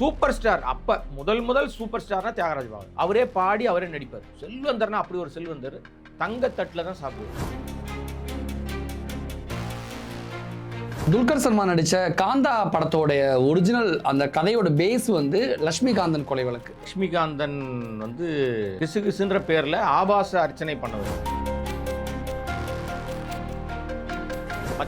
Super star அப்ப முதல் முதல் சூப்பர் ஸ்டார்னா தியாகராஜ் பாபு. அவரே பாடி அவரே நடிப்பார். செல்வந்தர்னா அப்படி ஒரு செல்வந்தர். தங்கத்தட்டுல தான் சாப்பிடுவார். துல்கர் சல்மான் நடித்த காந்தா படத்தோடைய ஒரிஜினல் அந்த கதையோட பேஸ் வந்து லட்சுமிகாந்தன் கொலை வழக்கு. லட்சுமிகாந்தன் வந்து கிசுகிசுன்ற பேர்ல ஆபாச அர்ச்சனை பண்ணவர்.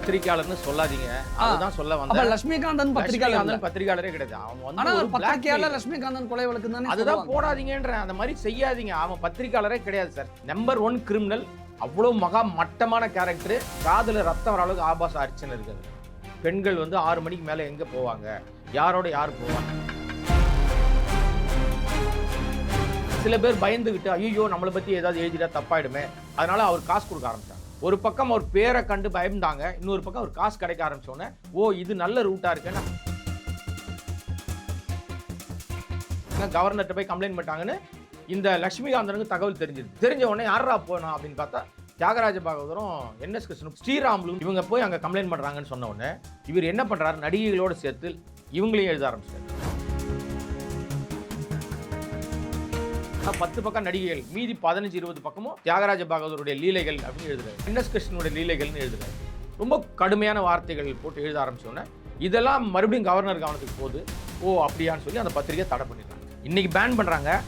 பத்திரிக்கையாளர்னு சொல்லாதீங்க. அதுதான் சொல்ல வந்தேன். லட்சுமிகாந்தன் பத்திரிகையாளர் பத்திரிக்கையாளரே கிடையாது. அவன் வந்து ஆனா பத்திரிகையாளர். லட்சுமிகாந்தன் கொலை வழக்கு தானே அதுதான். போடாதீங்கன்ற அந்த மாதிரி செய்யாதீங்க. அவன் பத்திரிக்கையாளரே கிடையாது சார் நம்பர் ஒன் கிரிமினல் அவ்வளோ மகா மட்டமான கேரக்டர் காதுல ரத்தம் வர அளவுக்கு ஆபாச அர்ச்சனை இருக்குது பெண்கள் வந்து ஆறு மணிக்கு மேலே எங்கே போவாங்க? யாரோட யார் போவாங்க? சில பேர் பயந்துகிட்டு ஐயோ நம்மளை பற்றி ஏதாவது எழுதிட்டா தப்பாயிடுமே. அதனால அவர் காசு கொடுக்க ஆரம்பிச்சாங்க. ஒரு பக்கம் அவர் பேரை கண்டு பயந்தாங்க இன்னொரு பக்கம் அவர் காசு கிடைக்க ஆரம்பிச்சோன்னே ஓ இது நல்ல ரூட்டாக இருக்குன்னு கவர்னர்கிட்ட போய் கம்ப்ளைண்ட் பண்ணிட்டாங்கன்னு இந்த லட்சுமிகாந்தனுக்கு தகவல் தெரிஞ்சது தெரிஞ்ச உடனே யாரா போனோம் அப்படின்னு பார்த்தா தியாகராஜ பாகவதரும் என்எஸ் கிருஷ்ணன் ஸ்ரீராமுலும் இவங்க போய் அங்கே கம்ப்ளைண்ட் பண்ணுறாங்கன்னு சொன்ன உடனே இவர் என்ன பண்ணுறாரு நடிகைகளோடு சேர்த்து இவங்களையும் எழுத ஆரம்பிச்சிட்டாரு. பத்து பக்கம் நடிகைகள் மீதி பதினஞ்சு இருபது பக்கமும் தியாகராஜ பாகவதருடைய லீலைகள் அப்படின்னு எழுதுறாரு. என்எஸ் கிருஷ்ணனுடைய லீலைகள்னு எழுதுறாரு. ரொம்ப கடுமையான வார்த்தைகள் போட்டு எழுத ஆரம்பிச்சோன்னே இதெல்லாம் மறுபடியும் கவர்னர் கவனத்துக்கு போகுது. ஓ அப்படியான்னு சொல்லி அந்த பத்திரிகை தடை பண்ணிடுறாங்க. இன்னைக்கு பேன் பண்றாங்க.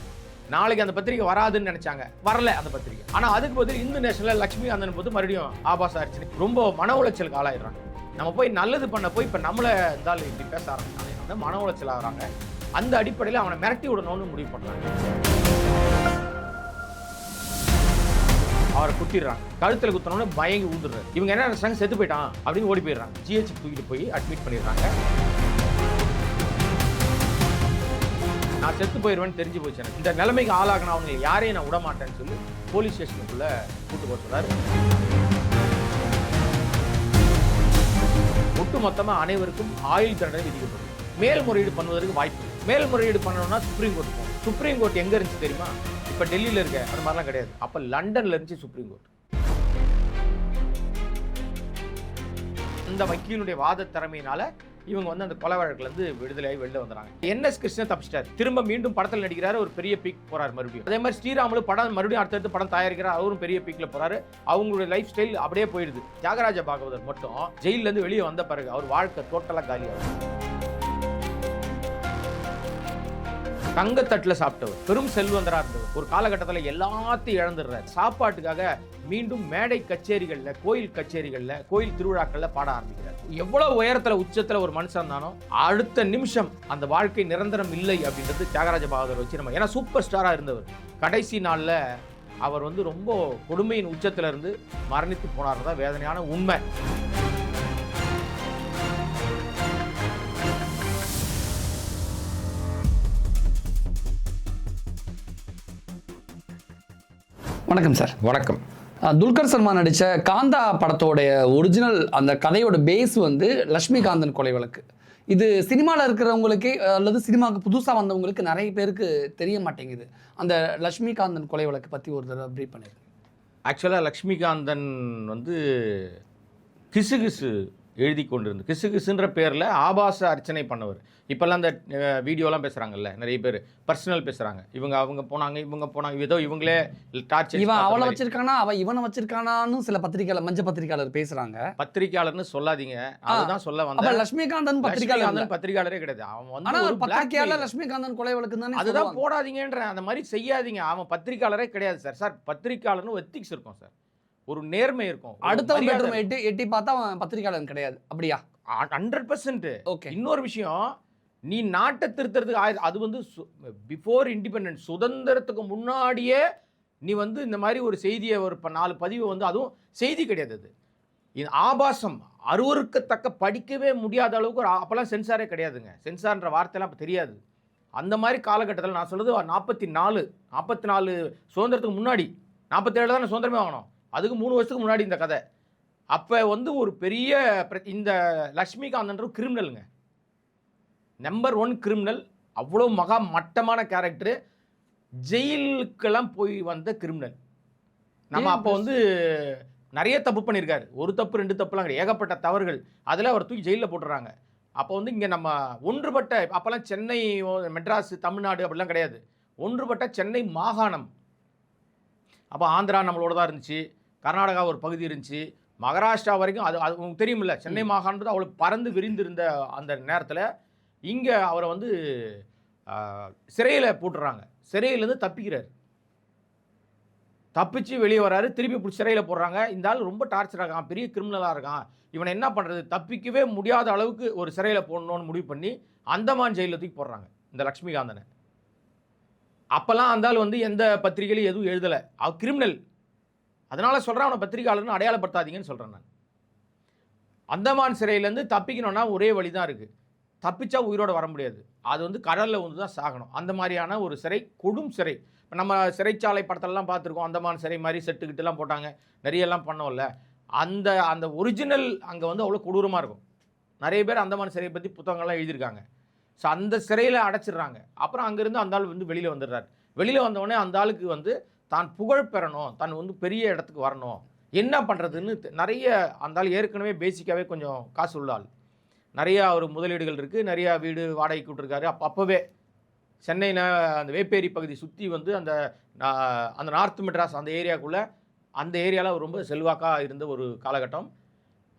நாளைக்கு அந்த பத்திரிகை வராதுன்னு நினைச்சாங்க. வரல அந்த பத்திரிகை. ஆனா அதுக்கு பதில் இந்து நேஷனல் லட்சுமிகாந்தன் போது மறுபடியும் ஆபாச ஆயிடுச்சு ரொம்ப மன உளைச்சலுக்கு ஆளாயிடுறாங்க நம்ம போய் நல்லது பண்ண போய் இப்ப நம்மள இருந்தாலும் இப்படி பேச ஆரம்பிச்சாங்க மன உளைச்சல் ஆகிறாங்க. அந்த அடிப்படையில் அவனை மிரட்டி விடணும்னு முடிவு பண்ணுறாங்க அவரை குத்திடுறாங்க. கழுத்தில் குத்தணும்னு பயங்கி ஊந்துடுறாரு இவங்க என்ன நினைச்சாங்க? செத்து போயிட்டான் அப்படின்னு ஓடி போயிடுறாங்க. ஜிஹெச் தூக்கிட்டு போய் அட்மிட் பண்ணிடுறாங்க. நான் செத்து போயிடுவேன்னு தெரிஞ்சு போச்சு எனக்கு. இந்த நிலைமைக்கு ஆளாகின அவங்க யாரையும் நான் விட மாட்டேன்னு சொல்லி போலீஸ் ஸ்டேஷனுக்குள்ள கூட்டு போக சொல்றாரு ஒட்டு அனைவருக்கும் ஆயுள் தண்டனை விதிக்கப்படும் மேல்முறையீடு பண்ணுவதற்கு வாய்ப்பு மேல்முறையீடு பண்ணணும்னா சுப்ரீம் கோர்ட் சுப்ரீம் கோர்ட் எங்கே இருந்துச்சு தெரியுமா? இப்போ டெல்லியில் இருக்க அந்த மாதிரிலாம் கிடையாது. அப்போ லண்டனில் இருந்துச்சு சுப்ரீம் கோர்ட் அந்த வக்கீலுடைய வாத திறமையினால இவங்க வந்து அந்த கொலை வழக்கில் இருந்து விடுதலையாகி வெளில வந்துறாங்க. என்எஸ் கிருஷ்ணன் தப்பிச்சிட்டார். திரும்ப மீண்டும் படத்தில் நடிக்கிறாரு ஒரு பெரிய பீக் போறார் மறுபடியும். அதே மாதிரி ஸ்ரீராமலு படம் மறுபடியும் அடுத்தடுத்து படம் தயாரிக்கிறார் அவரும் பெரிய பீக்ல போறாரு. அவங்களுடைய லைஃப் ஸ்டைல் அப்படியே போயிடுது. தியாகராஜ பாகவதர் மட்டும் ஜெயிலேருந்து இருந்து வெளியே வந்த பிறகு அவர் வாழ்க்கை டோட்டலாக காலியாகும் தங்கத்தட்டில் சாப்பிட்டவர் பெரும் செல்வந்தரா இருந்தவர். ஒரு காலகட்டத்தில் எல்லாத்தையும் இழந்துடுறாரு. சாப்பாட்டுக்காக மீண்டும் மேடை கச்சேரிகளில் கோயில் கச்சேரிகளில் கோயில் திருவிழாக்களில் பாட ஆரம்பிக்கிறார். எவ்வளோ உயரத்தில் உச்சத்தில் ஒரு மனுஷன் இருந்தானோ அடுத்த நிமிஷம் அந்த வாழ்க்கை நிரந்தரம் இல்லை அப்படின்றது தியாகராஜ பகதூர் வச்சு நம்ம ஏன்னா சூப்பர் ஸ்டாராக இருந்தவர். கடைசி நாளில் அவர் வந்து ரொம்ப கொடுமையின் உச்சத்திலிருந்து மரணித்து போனார் தான் வேதனையான உண்மை. வணக்கம் சார். வணக்கம். துல்கர் சல்மான் நடித்த காந்தா படத்தோடைய ஒரிஜினல் அந்த கதையோட பேஸ் வந்து லட்சுமிகாந்தன் கொலை வழக்கு. இது சினிமாவில் இருக்கிறவங்களுக்கு அல்லது சினிமாவுக்கு புதுசாக வந்தவங்களுக்கு நிறைய பேருக்கு தெரிய மாட்டேங்குது. அந்த லட்சுமிகாந்தன் கொலை வழக்கு பற்றி ஒரு தடவை ப்ரீட் பண்ணிருக்கேன் ஆக்சுவலாக லக்ஷ்மிகாந்தன் வந்து கிசுகிசு எழுதி கொண்டிருந்து கிசுகிசுன்ற பேரில் ஆபாச அர்ச்சனை பண்ணவர். இப்போல்லாம் அந்த வீடியோலாம் பேசுகிறாங்கல்ல நிறைய பேர் பர்சனல் பேசுகிறாங்க இவங்க அவங்க போனாங்க இவங்க போனாங்க ஏதோ இவங்களே டார்ச்சர் இவன் அவளை வச்சிருக்கானா அவன் இவனை வச்சிருக்கானான்னு சில பத்திரிக்கையாளர் மஞ்ச பத்திரிக்கையாளர் பேசுறாங்க. பத்திரிக்கையாளர்னு சொல்லாதீங்க. அதுதான் சொல்ல வந்தேன். லட்சுமிகாந்தன். லட்சுமிகாந்தன் பத்திரிக்கையாளரே கிடையாது. அவன் வந்து ஒரு blackmail. லட்சுமிகாந்தன் கொலை வழக்கு தானே அதுதான். போடாதீங்கன்ற அந்த மாதிரி செய்யாதீங்க. அவன் பத்திரிக்கையாளரே கிடையாது சார். சார் பத்திரிக்கையாளர்னு எத்திக்ஸ் இருக்கும் சார். ஒரு நேர்மை இருக்கும். அடுத்தவன் பெட்ரூம் எட்டி எட்டி பார்த்தா அவன் பத்திரிக்கையாளன் கிடையாது. அப்படியா? Hundred percent okay. இன்னொரு விஷயம் நீ நாட்டை திருத்துறதுக்கு ஆயி அது வந்து பிஃபோர் இண்டிபெண்டன்ஸ் சுதந்திரத்துக்கு முன்னாடியே நீ வந்து இந்த மாதிரி ஒரு செய்தியை ஒரு ப- நாலு பதிவை வந்து அதுவும் செய்தி கிடையாது அது. இது ஆபாசம். அருவருக்கத்தக்க படிக்கவே முடியாத அளவுக்கு ஒரு அப்போல்லாம் சென்சாரே கிடையாதுங்க. சென்சார்ன்ற வார்த்தைலாம் அப்போ தெரியாது. அந்த மாதிரி காலகட்டத்தில் நான் சொல்றது நாற்பத்தி நாலு நாற்பத்தி நாலு சுதந்திரத்துக்கு முன்னாடி நாற்பத்தேழு தானே சுதந்திரமே வாங்கணும் அதுக்கு மூணு வருஷத்துக்கு முன்னாடி இந்த கதை. அப்போ வந்து ஒரு பெரிய பிர- இந்த லக்ஷ்மிகாந்தன்ற கிரிமினலுங்க நம்பர் ஒன் கிரிமினல் அவ்வளோ மகா மட்டமான கேரக்டரு ஜெயிலுக்கெல்லாம் போய் வந்த கிரிமினல் நம்ம அப்போ வந்து நிறைய தப்பு பண்ணியிருக்காரு ஒரு தப்பு ரெண்டு தப்புலாம் கிடையாது. ஏகப்பட்ட தவறுகள். அதில் அவர் தூக்கி ஜெயிலில் போட்டுறாங்க. அப்போ வந்து இங்கே நம்ம ஒன்றுபட்ட அப்போல்லாம் சென்னை மெட்ராஸ் தமிழ்நாடு அப்படிலாம் கிடையாது. ஒன்றுபட்ட சென்னை மாகாணம். அப்போ ஆந்திரா நம்மளோட தான் இருந்துச்சு. கர்நாடகா ஒரு பகுதி இருந்துச்சு. மகாராஷ்டிரா வரைக்கும் அது அது உங்களுக்கு தெரியுமில்ல சென்னை மாகாணம் அவ்வளோ பறந்து விரிந்திருந்த அந்த நேரத்தில் இங்கே அவரை வந்து சிறையில் போட்டுறாங்க. சிறையிலேருந்து தப்பிக்கிறார். தப்பிச்சு வெளியே வராரு திருப்பி பிடிச்சி சிறையில் போடுறாங்க. இந்த ஆள் ரொம்ப டார்ச்சராக இருக்கான் பெரிய கிரிமினலாக இருக்கான். இவனை என்ன பண்ணுறது தப்பிக்கவே முடியாத அளவுக்கு ஒரு சிறையில் போடணும்னு முடிவு பண்ணி அந்தமான் ஜெயிலில் தூக்கி போடுறாங்க இந்த லக்ஷ்மிகாந்தனை அப்போல்லாம் அந்த ஆள் வந்து எந்த பத்திரிகையிலும் எதுவும் எழுதலை. அவ கிரிமினல். அதனால் சொல்கிறேன் அவனை பத்திரிகையாளர்னு அடையாளப்படுத்தாதீங்கன்னு சொல்கிறேன் நான். அந்தமான் சிறையிலேருந்து தப்பிக்கணும்னா ஒரே வழி தான் இருக்குது தப்பிச்சா உயிரோடு வர முடியாது. அது வந்து கடலில் வந்து தான் சாகணும். அந்த மாதிரியான ஒரு சிறை கொடும் சிறை. இப்போ நம்ம சிறைச்சாலை படத்தெல்லாம் பார்த்துருக்கோம். அந்தமான் சிறை மாதிரி செட்டுக்கிட்டுலாம் போட்டாங்க. நிறையெல்லாம் பண்ணோம்ல. அந்த அந்த ஒரிஜினல் அங்கே வந்து அவ்வளோ கொடூரமாக இருக்கும். நிறைய பேர் அந்தமான் சிறையை பற்றி புத்தகங்கள்லாம் எழுதியிருக்காங்க. ஸோ அந்த சிறையில் அடைச்சிடுறாங்க. அப்புறம் அங்கேருந்து அந்த ஆள் வந்து வெளியில் வந்துடுறாரு. வெளியில் வந்தவொடனே அந்த ஆளுக்கு வந்து தான் புகழ் பெறணும் தான் வந்து பெரிய இடத்துக்கு வரணும். என்ன பண்ணுறதுன்னு நிறைய அந்த ஆள் ஏற்கனவே பேசிக்காகவே கொஞ்சம் காசு உள்ளாள் நிறையா அவர் முதலீடுகள் இருக்குது நிறையா வீடு வாடகைக்கு விட்டுருக்காரு. அப்போ அப்போவே சென்னையில் அந்த வேப்பேரி பகுதி சுற்றி வந்து அந்த அந்த நார்த் மெட்ராஸ் அந்த ஏரியாக்குள்ளே அந்த ஏரியாவில் அவர் ரொம்ப செல்வாக்காக இருந்த ஒரு காலகட்டம்.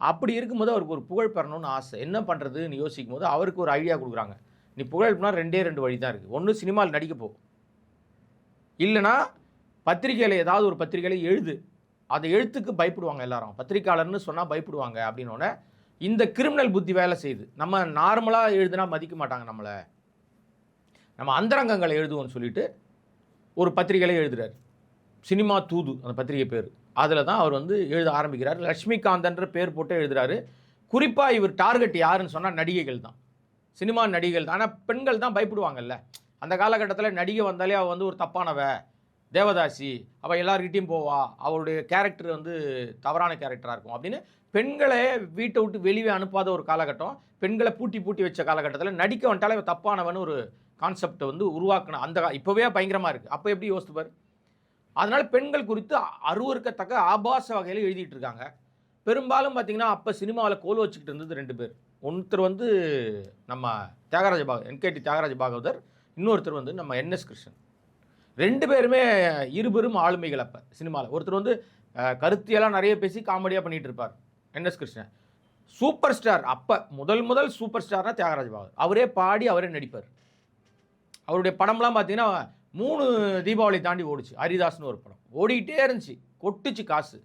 அப்படி இருக்கும்போது அவருக்கு ஒரு புகழ் பெறணும்னு ஆசை. என்ன பண்ணுறதுன்னு யோசிக்கும் போது அவருக்கு ஒரு ஐடியா கொடுக்குறாங்க. நீ புகழ் பண்ணால் ரெண்டே ரெண்டு வழி தான் இருக்குது ஒன்று சினிமாவில் நடிக்க போ இல்லைனா பத்திரிக்கையில் ஏதாவது ஒரு பத்திரிகையில் எழுது. அந்த எழுத்துக்கு பயப்படுவாங்க எல்லாரும். பத்திரிக்கையாளர்னு சொன்னால் பயப்படுவாங்க அப்படின்னோடனே இந்த கிரிமினல் புத்தி வேலை செய்யுது. நம்ம நார்மலாக எழுதுனா மதிக்க மாட்டாங்க நம்மளை. நம்ம அந்தரங்கங்களை எழுதுவோம்னு சொல்லிட்டு ஒரு பத்திரிகையில் எழுதுறாரு. சினிமா தூது அந்த பத்திரிகை பேர். அதில் தான் அவர் வந்து எழுத ஆரம்பிக்கிறார். லக்ஷ்மிகாந்தன்ற பேர் போட்டு எழுதுறாரு. குறிப்பாக இவர் டார்கெட் யாருன்னு சொன்னால் நடிகைகள் தான். சினிமா நடிகைகள் தான். ஆனால் பெண்கள் தான் பயப்படுவாங்கல்ல. அந்த காலகட்டத்தில் நடிகை வந்தாலே அவள் வந்து ஒரு தப்பானவ. தேவதாசி அவள் எல்லார்கிட்டயும் போவா. அவளுடைய கேரக்டர் வந்து தவறான கேரக்டராக இருக்கும். அப்படின்னு பெண்களை வீட்டை விட்டு வெளியே அனுப்பாத ஒரு காலகட்டம் பெண்களை பூட்டி பூட்டி வச்ச காலகட்டத்தில் நடிக்க வந்துட்டாலே அவள் தப்பானவன்னு ஒரு கான்செப்டை வந்து உருவாக்கணும் அந்த இப்போவே பயங்கரமாக இருக்குது அப்போ எப்படி யோசித்துப்பார் அதனால் பெண்கள் குறித்து அருவருக்கத்தக்க ஆபாச வகையில் எழுதிட்டு இருக்காங்க. பெரும்பாலும் பார்த்தீங்கன்னா அப்போ சினிமாவில் கோல் வச்சுக்கிட்டு இருந்தது ரெண்டு பேர். ஒருத்தர் வந்து நம்ம தியாகராஜ பாக என்கேடி தியாகராஜ பாகவதர் இன்னொருத்தர் வந்து நம்ம என்எஸ் கிருஷ்ணன். ரெண்டு பேருமே இருபெரும் ஆளுமைகள் அப்போ சினிமாவில் ஒருத்தர் வந்து கருத்தியெல்லாம் நிறைய பேசி காமெடியாக பண்ணிகிட்டு இருப்பார். என்எஸ் கிருஷ்ணன். சூப்பர் ஸ்டார் அப்போ முதல் முதல் சூப்பர் ஸ்டார்னா தியாகராஜ் பாகவதர் அவரே பாடி அவரே நடிப்பார். அவருடைய படம்லாம் பார்த்தீங்கன்னா மூணு தீபாவளி தாண்டி ஓடிச்சு. ஹரிதாஸ்னு ஒரு படம். ஓடிக்கிட்டே இருந்துச்சு. கொட்டுச்சு காசு.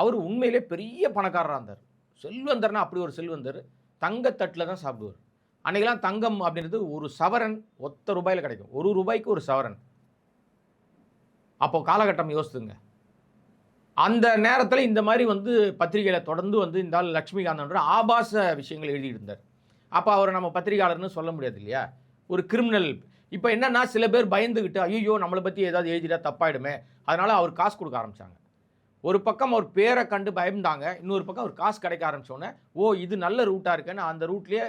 அவர் உண்மையிலே பெரிய பணக்காரராக இருந்தார். செல்வந்தர்னா அப்படி ஒரு செல்வந்தர். தங்கத்தட்டில் தான் சாப்பிடுவார். அன்றைக்கெல்லாம் தங்கம் அப்படின்றது ஒரு சவரன் ஒத்த ரூபாயில் கிடைக்கும். ஒரு ரூபாய்க்கு ஒரு சவரன். அப்போ காலகட்டம் யோசித்துங்க. அந்த நேரத்தில் இந்த மாதிரி வந்து பத்திரிகையில் தொடர்ந்து வந்து இந்த ஆள் லக்ஷ்மிகாந்தன்ற ஆபாச விஷயங்கள் எழுதியிருந்தார். இருந்தார் அப்போ அவரை நம்ம பத்திரிகையாளர்னு சொல்ல முடியாது இல்லையா? ஒரு கிரிமினல் இப்போ என்னென்னா சில பேர் பயந்துக்கிட்டு ஐயோ நம்மளை பற்றி ஏதாவது எழுதிட்டா தப்பாயிடுமே. அதனால் அவர் காசு கொடுக்க ஆரம்பித்தாங்க ஒரு பக்கம் அவர் பேரை கண்டு பயந்தாங்க இன்னொரு பக்கம் அவர் காசு கிடைக்க ஆரம்பித்தோடனே ஓ இது நல்ல ரூட்டாக இருக்குன்னு அந்த ரூட்லேயே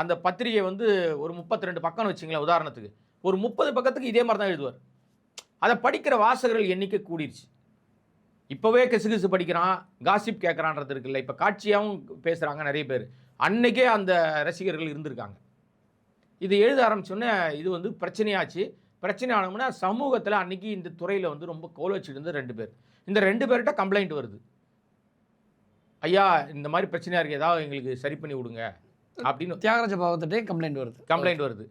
அந்த பத்திரிகை வந்து ஒரு 32 ரெண்டு பக்கம்னு வச்சிங்களேன் உதாரணத்துக்கு. ஒரு முப்பது பக்கத்துக்கு இதே மாதிரி தான் எழுதுவார். அதை படிக்கிற வாசகர்கள் எண்ணிக்கை கூடிருச்சு. இப்போவே கிசுகிசு படிக்கிறான் காசிப் கேட்குறான்றது இருக்குல்ல இப்போ காட்சியாகவும் பேசுகிறாங்க நிறைய பேர். அன்னைக்கே அந்த ரசிகர்கள் இருந்திருக்காங்க. இது எழுத ஆரம்பிச்சோன்னே இது வந்து பிரச்சனையாச்சு. பிரச்சனை ஆனோம்னா சமூகத்தில் அன்னைக்கு இந்த துறையில் வந்து ரொம்ப கோல் வச்சுட்டு இருந்த ரெண்டு பேர். இந்த ரெண்டு பேர்கிட்ட கம்ப்ளைண்ட் வருது. ஐயா இந்த மாதிரி பிரச்சனையாக இருக்குது ஏதாவது எங்களுக்கு சரி பண்ணி விடுங்க. அப்படின்னு தியாகராஜ பாவத்திட்டே கம்ப்ளைண்ட் வருது. கம்ப்ளைண்ட் வருது.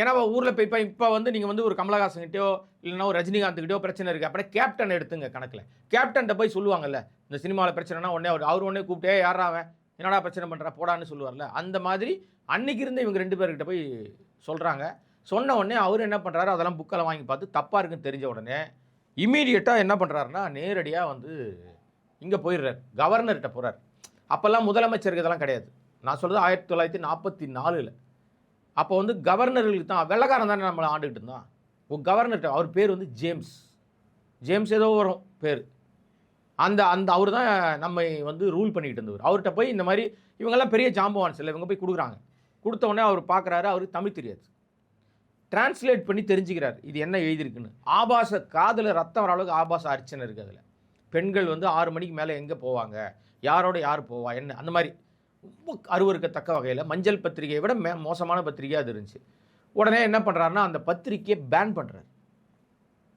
ஏன்னா ஊரில் போய் இப்போ இப்போ வந்து நீங்கள் வந்து ஒரு கமலஹாசன்கிட்டயோ இல்லைன்னா ஒரு ரஜினிகாந்த்கிட்டயோ பிரச்சனை இருக்குது அப்படியே கேப்டன் எடுத்துங்க கணக்கில். கேப்டன்ட்ட போய் சொல்லுவாங்கல்ல இந்த சினிமாவில் பிரச்சனைனா உடனே அவர் அவர் உடனே கூப்பிட்டே யாராவன் என்னடா பிரச்சனை பண்ணுறா போடான்னு சொல்லுவார்ல. அந்த மாதிரி அன்னைக்கு இருந்து இவங்க ரெண்டு பேர்கிட்ட போய் சொல்கிறாங்க சொன்ன உடனே அவர் என்ன பண்ணுறாரு அதெல்லாம் புக்கெல்லாம் வாங்கி பார்த்து தப்பாக இருக்குன்னு தெரிஞ்ச உடனே இமீடியட்டாக என்ன பண்ணுறாருன்னா நேரடியாக வந்து இங்கே போயிடுறார். கவர்னர்கிட்ட போகிறார் அப்போல்லாம் முதலமைச்சருக்கு இதெல்லாம் கிடையாது. நான் சொல்கிறது ஆயிரத்தி தொள்ளாயிரத்தி நாற்பத்தி நாலில். அப்போ வந்து கவர்னர்களுக்கு தான் வெள்ளக்காரன் தானே நம்மளை ஆண்டுகிட்டு இருந்தான். ஒரு கவர்னர்கிட்ட அவர் பேர் வந்து ஜேம்ஸ். ஜேம்ஸ் ஏதோ வரும் பேர். அந்த அந்த அவர் தான் நம்மை வந்து ரூல் பண்ணிகிட்டு இருந்தவர். அவர்கிட்ட போய் இந்த மாதிரி இவங்கெல்லாம் பெரிய ஜாம்பவான்ஸ் இல்லை இவங்க போய் கொடுக்குறாங்க. கொடுத்த உடனே அவர் பார்க்குறாரு அவருக்கு தமிழ் தெரியாது. டிரான்ஸ்லேட் பண்ணி தெரிஞ்சுக்கிறார் இது என்ன எழுதியிருக்குன்னு. ஆபாச காதில் ரத்தம் வர அளவுக்கு ஆபாச அர்ச்சனை இருக்குது அதில். பெண்கள் வந்து ஆறு மணிக்கு மேலே எங்கே போவாங்க? யாரோட யார் போவா? என்ன? அந்த மாதிரி. ரொம்ப அருவருக்கத்தக்க வகையில் மஞ்சள் பத்திரிகையை விட மே மோசமான பத்திரிகையாக அது இருந்துச்சு. உடனே என்ன பண்ணுறாருன்னா அந்த பத்திரிக்கையை பேன் பண்ணுறாரு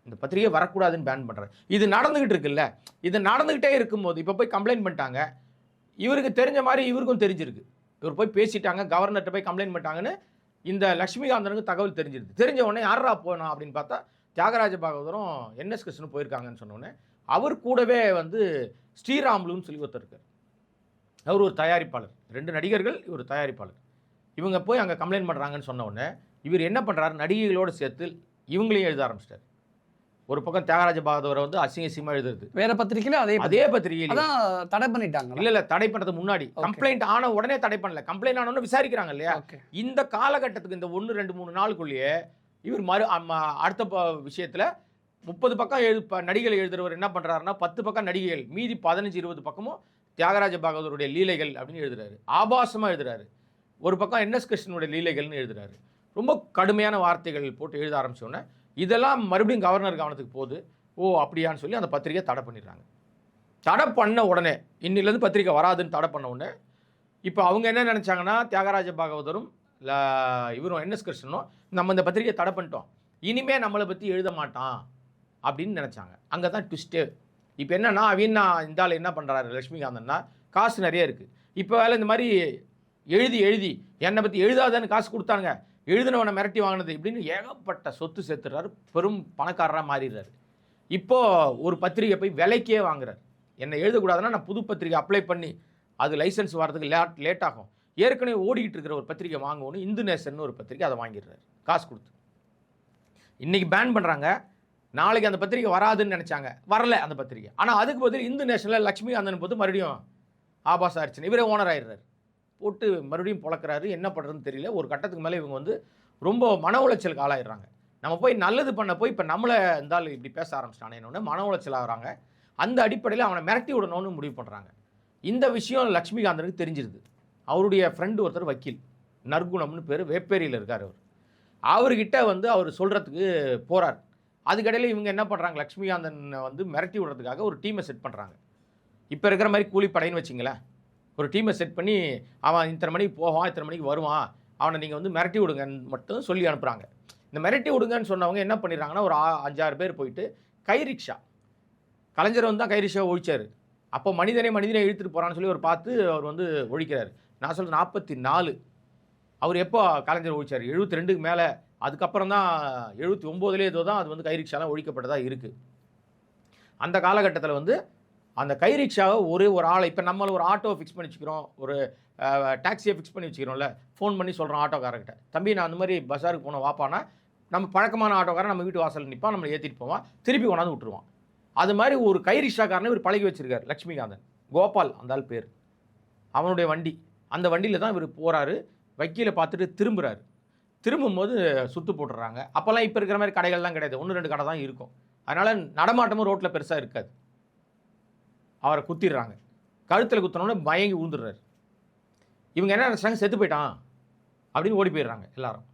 இந்த பத்திரிகை வரக்கூடாதுன்னு பேன் பண்ணுறாரு இது நடந்துக்கிட்டு இருக்குல்ல? இது நடந்துக்கிட்டே இருக்கும்போது இப்போ போய் கம்ப்ளைண்ட் பண்ணிட்டாங்க. இவருக்கு தெரிஞ்ச மாதிரி இவருக்கும் தெரிஞ்சிருக்கு. இவர் போய் பேசிட்டாங்க கவர்னர்கிட்ட போய் கம்ப்ளைண்ட் பண்ணிட்டாங்கன்னு இந்த லட்சுமிகாந்தனுக்கு தகவல் தெரிஞ்சிருது. தெரிஞ்ச உடனே யாரா போனோம் அப்படின்னு பார்த்தா தியாகராஜ பாகவதரும் என்எஸ் கிருஷ்ணன் போயிருக்காங்கன்னு சொன்னோடனே அவர் கூடவே வந்து ஸ்ரீராம்லுன்னு சொல்லி ஒருத்தர் இருக்கார். அவர் ஒரு தயாரிப்பாளர். ரெண்டு நடிகர்கள் இவர் தயாரிப்பாளர். இவங்க போய் அங்கே கம்ப்ளைண்ட் பண்ணுறாங்கன்னு சொன்ன உடனே இவர் என்ன பண்ணுறாரு நடிகைகளோடு சேர்த்து இவங்களையும் எழுத ஆரம்பிச்சிட்டார். ஒரு பக்கம் தியாகராஜ பாகவதரை வந்து அசிங்க அசிங்கமாக எழுதுறது. வேற பத்திரிக்கையில அதே அதே பத்திரிகையில். தடை பண்ணிட்டாங்க இல்ல இல்ல தடை பண்றதுக்கு முன்னாடி. கம்ப்ளைண்ட் ஆன உடனே தடை பண்ணல. கம்ப்ளைண்ட் ஆன உடனே விசாரிக்கிறாங்க இல்லையா? இந்த காலகட்டத்துக்கு இந்த ஒன்று ரெண்டு மூணு நாளுக்குள்ளேயே இவர் மறு அடுத்த விஷயத்துல முப்பது பக்கம் எழு நடிகைகள் எழுதுறவர் என்ன பண்றாருன்னா பத்து பக்கம் நடிகைகள் மீதி பதினஞ்சு இருபது பக்கமும் தியாகராஜ பாகவதருடைய லீலைகள் அப்படின்னு எழுதுறாரு. ஆபாசமாக எழுதுறாரு. ஒரு பக்கம் என்எஸ் கிருஷ்ணனுடைய லீலைகள்னு எழுதுறாரு. ரொம்ப கடுமையான வார்த்தைகள் போட்டு எழுத ஆரம்பிச்ச உடனே இதெல்லாம் மறுபடியும் கவர்னர் கவனத்துக்கு போகுது. ஓ அப்படியான்னு சொல்லி அந்த பத்திரிகை தடை பண்ணிடுறாங்க. தடை பண்ண உடனே இன்னிலேருந்து பத்திரிக்கை வராதுன்னு தடை பண்ண உடனே இப்போ அவங்க என்ன நினச்சாங்கன்னா தியாகராஜ பாகவதரும் இல்லை இவரும் என்எஸ் கிருஷ்ணனும் நம்ம இந்த பத்திரிக்கையை தடை பண்ணிட்டோம். இனிமே நம்மளை பற்றி எழுத மாட்டான் அப்படின்னு நினச்சாங்க. அங்கே தான் ட்விஸ்ட்டு இப்போ என்னன்னா அவன் இந்த ஆள் என்ன பண்ணுறாரு லட்சுமிகாந்தன்னா காசு நிறைய இருக்குது இப்போ வேலை இந்த மாதிரி எழுதி எழுதி என்னை பற்றி எழுதாதன்னு காசு கொடுத்தாங்க எழுதினவனை மிரட்டி வாங்கினது இப்படின்னு ஏகப்பட்ட சொத்து சேர்த்துறாரு பெரும் பணக்காரராக மாறிடுறாரு. இப்போ ஒரு பத்திரிகை போய் விலைக்கே வாங்குறாரு. என்னை எழுதக்கூடாதுன்னா நான் புது பத்திரிகை அப்ளை பண்ணி அது லைசன்ஸ் வரதுக்கு லேட் லேட் ஆகும். ஏற்கனவே ஓடிக்கிட்டு இருக்கிற ஒரு பத்திரிகை வாங்கணும் இந்து நேசன் ஒரு பத்திரிகை அதை வாங்கிடுறாரு. காசு கொடுத்து. இன்றைக்கி பேன் பண்ணுறாங்க நாளைக்கு அந்த பத்திரிகை வராதுன்னு நினச்சாங்க. வரல அந்த பத்திரிகை ஆனால் அதுக்கு பதில் இந்து நேஷனில் காந்தன் போது மறுபடியும் ஆபாச அர்ச்சனை இவரே ஓனர் ஆயிடுறாரு. போட்டு மறுபடியும் பிழக்கிறாரு. என்ன பண்ணுறதுன்னு தெரியல. ஒரு கட்டத்துக்கு மேலே இவங்க வந்து ரொம்ப மன உளைச்சலுக்கு ஆளாயிடுறாங்க. நம்ம போய் நல்லது பண்ண போய் இப்போ நம்மளை இருந்தாலும் இப்படி பேச ஆரம்பிச்சிட்டானே மன உளைச்சல் ஆகிறாங்க. அந்த அடிப்படையில் அவனை மிரட்டி விடணும்னு முடிவு பண்ணுறாங்க இந்த விஷயம் லக்ஷ்மிகாந்தனுக்கு தெரிஞ்சிருது. அவருடைய ஃப்ரெண்டு ஒருத்தர் வக்கீல். நற்குணம்னு பேர். வேப்பேரியில் இருக்கார் அவர். அவர்கிட்ட வந்து அவர் சொல்கிறதுக்கு போகிறார் அதுக்கடையில் இவங்க என்ன பண்ணுறாங்க லக்ஷ்மிகாந்தன் வந்து மிரட்டி விடுறதுக்காக ஒரு டீமை செட் பண்ணுறாங்க இப்போ இருக்கிற மாதிரி கூலிப்படைன்னு வச்சிங்களேன். ஒரு டீமை செட் பண்ணி அவன் இத்தனை மணிக்கு போவான் இத்தனை மணிக்கு வருவான். அவனை நீங்கள் வந்து மிரட்டி விடுங்கன்னு மட்டும் சொல்லி அனுப்புகிறாங்க இந்த மிரட்டி விடுங்கன்னு சொன்னவங்க என்ன பண்ணிடுறாங்கன்னா ஒரு அஞ்சாறு பேர் போயிட்டு கை ரிக்ஷா. கலைஞர் வந்து தான் கை ரிக்ஷா ஒழிச்சார். அப்போ மனிதனை மனிதனை இழுத்துட்டு போகிறான்னு சொல்லி அவர் பார்த்து அவர் வந்து ஒழிக்கிறார். நான் சொல்கிறேன் நாற்பத்தி நாலு. அவர் எப்போ கலைஞர் ஒழிச்சார்? எழுபத்தி ரெண்டுக்கு மேலே அதுக்கப்புறம் தான் எழுபத்தி ஒம்போதுலேயே ஏதோ தான் அது வந்து கை ரிக்ஷாலாம் ஒழிக்கப்பட்டதாக இருக்குது அந்த காலகட்டத்தில் வந்து அந்த கை ரிக்ஷாவை ஒரே ஒரு ஆளை இப்போ நம்மள ஒரு ஆட்டோ ஃபிக்ஸ் பண்ணி வச்சுக்கிறோம் ஒரு டாக்ஸியை ஃபிக்ஸ் பண்ணி வச்சுக்கிறோம்ல ஃபோன் பண்ணி சொல்கிறோம் ஆட்டோக்காரர்கிட்ட. தம்பி நான் அந்த மாதிரி பஸாருக்கு போன வாப்பானா நம்ம பழக்கமான ஆட்டோக்காரன் நம்ம வீட்டு வாசலில் நிற்பான் நம்மளை ஏற்றிட்டு போவான் திருப்பி கொண்டாந்து விட்டுருவான். அது மாதிரி ஒரு கை ரிக்ஷாக்காரனை இவர் பழகி வச்சிருக்கார் லக்ஷ்மிகாந்தன் கோபால் அந்த ஆள் பேர். அவனுடைய வண்டி. அந்த வண்டியில் தான் இவர் போகிறாரு வக்கீலை பார்த்துட்டு திரும்புகிறாரு திரும்பும்போது சுட்டு போட்டுறாங்க. அப்போல்லாம் இப்போ இருக்கிற மாதிரி கடைகள்லாம் கிடையாது. ஒன்று ரெண்டு கடை தான் இருக்கும். அதனால் நடமாட்டமும் ரோட்டில் பெருசாக இருக்காது. அவரை குத்திடுறாங்க. கழுத்தில் குத்தினோடனே மயங்கி ஊந்துடுறாரு இவங்க என்ன நினச்சாங்க? செத்து போயிட்டான். அப்படின்னு ஓடி போயிடுறாங்க எல்லாரும்.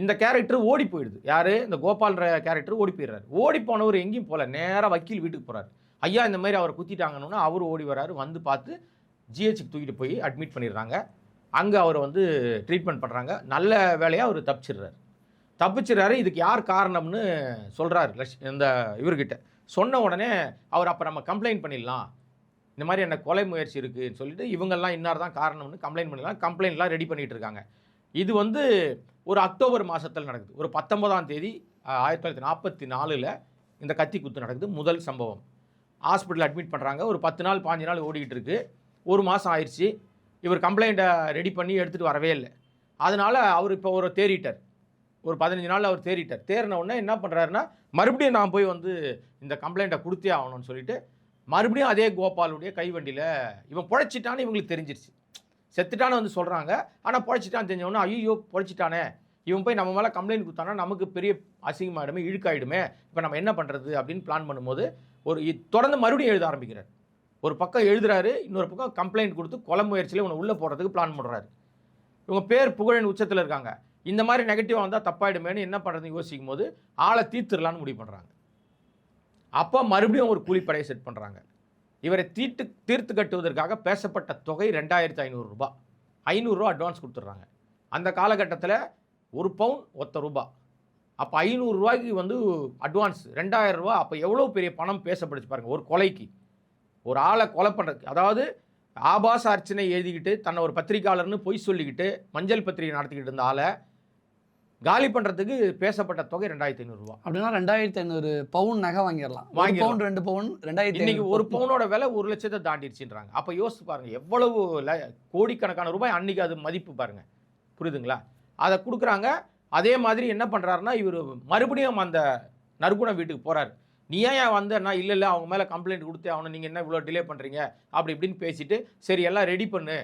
இந்த கேரக்டர் ஓடி போயிடுது. யார்? இந்த கோபால்ன்ற கேரக்டர் ஓடி போயிடுறாரு. ஓடி போனவர் எங்கேயும் போகல நேராக வக்கீல் வீட்டுக்கு போகிறாரு ஐயா இந்த மாதிரி அவரை குத்திட்டாங்கன்னு அவர் ஓடி வராரு. வந்து பார்த்து ஜிஹெச்சுக்கு தூக்கிட்டு போய் அட்மிட் பண்ணிடுறாங்க. அங்கே அவர் வந்து ட்ரீட்மெண்ட் பண்ணுறாங்க நல்ல வேலையாக அவர் தப்பிச்சிடுறாரு. தப்பிச்சிடுறாரு. இதுக்கு யார் காரணம்னு சொல்கிறாரு லட்ச இந்த இவர்கிட்ட. சொன்ன உடனே அவர் அப்போ நம்ம கம்ப்ளைண்ட் பண்ணிடலாம். இந்த மாதிரி என்ன கொலை முயற்சி இருக்குதுன்னு சொல்லிட்டு இவங்கெல்லாம் இன்னார் தான் காரணம்னு கம்ப்ளைண்ட் பண்ணிடலாம். கம்ப்ளைண்ட்லாம் ரெடி பண்ணிகிட்டு இருக்காங்க. இது வந்து ஒரு அக்டோபர் மாதத்தில் நடக்குது. ஒரு பத்தொன்பதாம் தேதி ஆயிரத்தி தொள்ளாயிரத்தி நாற்பத்தி நாலில் இந்த கத்தி குத்து நடக்குது. முதல் சம்பவம். ஹாஸ்பிட்டல் அட்மிட் பண்ணுறாங்க ஒரு பத்து நாள் பாஞ்சு நாள் ஓடிக்கிட்டு இருக்குது ஒரு மாதம் ஆயிடுச்சு. இவர் கம்ப்ளைண்ட்டை ரெடி பண்ணி எடுத்துகிட்டு வரவே இல்லை. அதனால் அவர் இப்போ ஒரு தேறிட்டார். ஒரு பதினஞ்சு நாள் அவர் தேறிட்டார். தேறின உடனே என்ன பண்ணுறாருன்னா மறுபடியும் நான் போய் வந்து இந்த கம்ப்ளைண்ட்டை கொடுத்தே ஆகணும்னு சொல்லிட்டு மறுபடியும் அதே கோபாலுடைய கைவண்டியில் இவன் பொழைச்சிட்டான்னு இவங்களுக்கு தெரிஞ்சிருச்சு. செத்துட்டான்னு வந்து சொல்கிறாங்க ஆனால் பொழைச்சிட்டான்னு தெரிஞ்சவொன்னே ஐயோ பொழைச்சிட்டானே. இவன் போய் நம்ம மேலே கம்ப்ளைண்ட் கொடுத்தானா நமக்கு பெரிய அசிங்கமாயிடுமே இழுக்காயிடுமே. இப்போ நம்ம என்ன பண்ணுறது அப்படின்னு பிளான் பண்ணும்போது ஒரு தொடர்ந்து மறுபடியும் எழுத ஆரம்பிக்கிறார். ஒரு பக்கம் எழுதுறாரு இன்னொரு பக்கம் கம்ப்ளைண்ட் கொடுத்து கொலை முயற்சியில் இவனை உள்ளே போடுறதுக்கு பிளான் பண்ணுறாரு இவங்க பேர் புகழின் உச்சத்தில் இருக்காங்க. இந்த மாதிரி நெகட்டிவாக வந்தால் தப்பாயிடுமேனு என்ன பண்ணுறதுன்னு யோசிக்கும் போது ஆளை தீர்த்துடலான்னு முடிவு பண்ணுறாங்க அப்போ மறுபடியும் ஒரு கூலிப்படையை செட் பண்ணுறாங்க இவரை தீட்டு தீர்த்து கட்டுவதற்காக பேசப்பட்ட தொகை ரெண்டாயிரத்து ஐநூறுரூபா ஐநூறுரூவா அட்வான்ஸ் கொடுத்துட்றாங்க. அந்த காலகட்டத்தில் ஒரு பவுன் ஒத்த ரூபா. அப்போ ஐநூறுரூவாய்க்கு வந்து அட்வான்ஸ் ரெண்டாயிரம் ரூபா அப்போ எவ்வளோ பெரிய பணம் பேசப்படுச்சு பாருங்கள் ஒரு கொலைக்கு. ஒரு ஆளை கொலை பண்ணுறதுக்கு அதாவது ஆபாச அர்ச்சனை எழுதிக்கிட்டு தன்னை ஒரு பத்திரிக்கையாளர்னு பொய் சொல்லிக்கிட்டு மஞ்சள் பத்திரிகை நடத்திக்கிட்டு இருந்த ஆளை காலி பண்ணுறதுக்கு பேசப்பட்ட தொகை ரெண்டாயிரத்தி ஐநூறுரூவா அப்படின்னா ரெண்டாயிரத்தி ஐநூறு பவுன் நகை வாங்கிடலாம். வாங்கிடலாம். பவுன் ரெண்டு பவுன் ரெண்டாயிரத்தி இன்னைக்கு ஒரு பவுனோட விலை ஒரு லட்சத்தை தாண்டிடுச்சுன்றாங்க. அப்போ யோசிச்சு பாருங்க எவ்வளவு கோடிக்கணக்கான ரூபாய் அன்னைக்கு அது மதிப்பு பாருங்க. புரியுதுங்களா? அதை கொடுக்குறாங்க. அதே மாதிரி என்ன பண்ணுறாருன்னா இவர் மறுபடியும் அந்த நற்குணம் வீட்டுக்கு போறாரு. நீ ஏன் வந்தேன்னா இல்லை இல்லை அவங்க மேலே கம்ப்ளைண்ட் கொடுத்தே அவனை நீங்கள் என்ன இவ்வளோ டிலே பண்ணுறீங்க அப்படி இப்படின்னு பேசிட்டு சரி எல்லாம் ரெடி பண்ணு.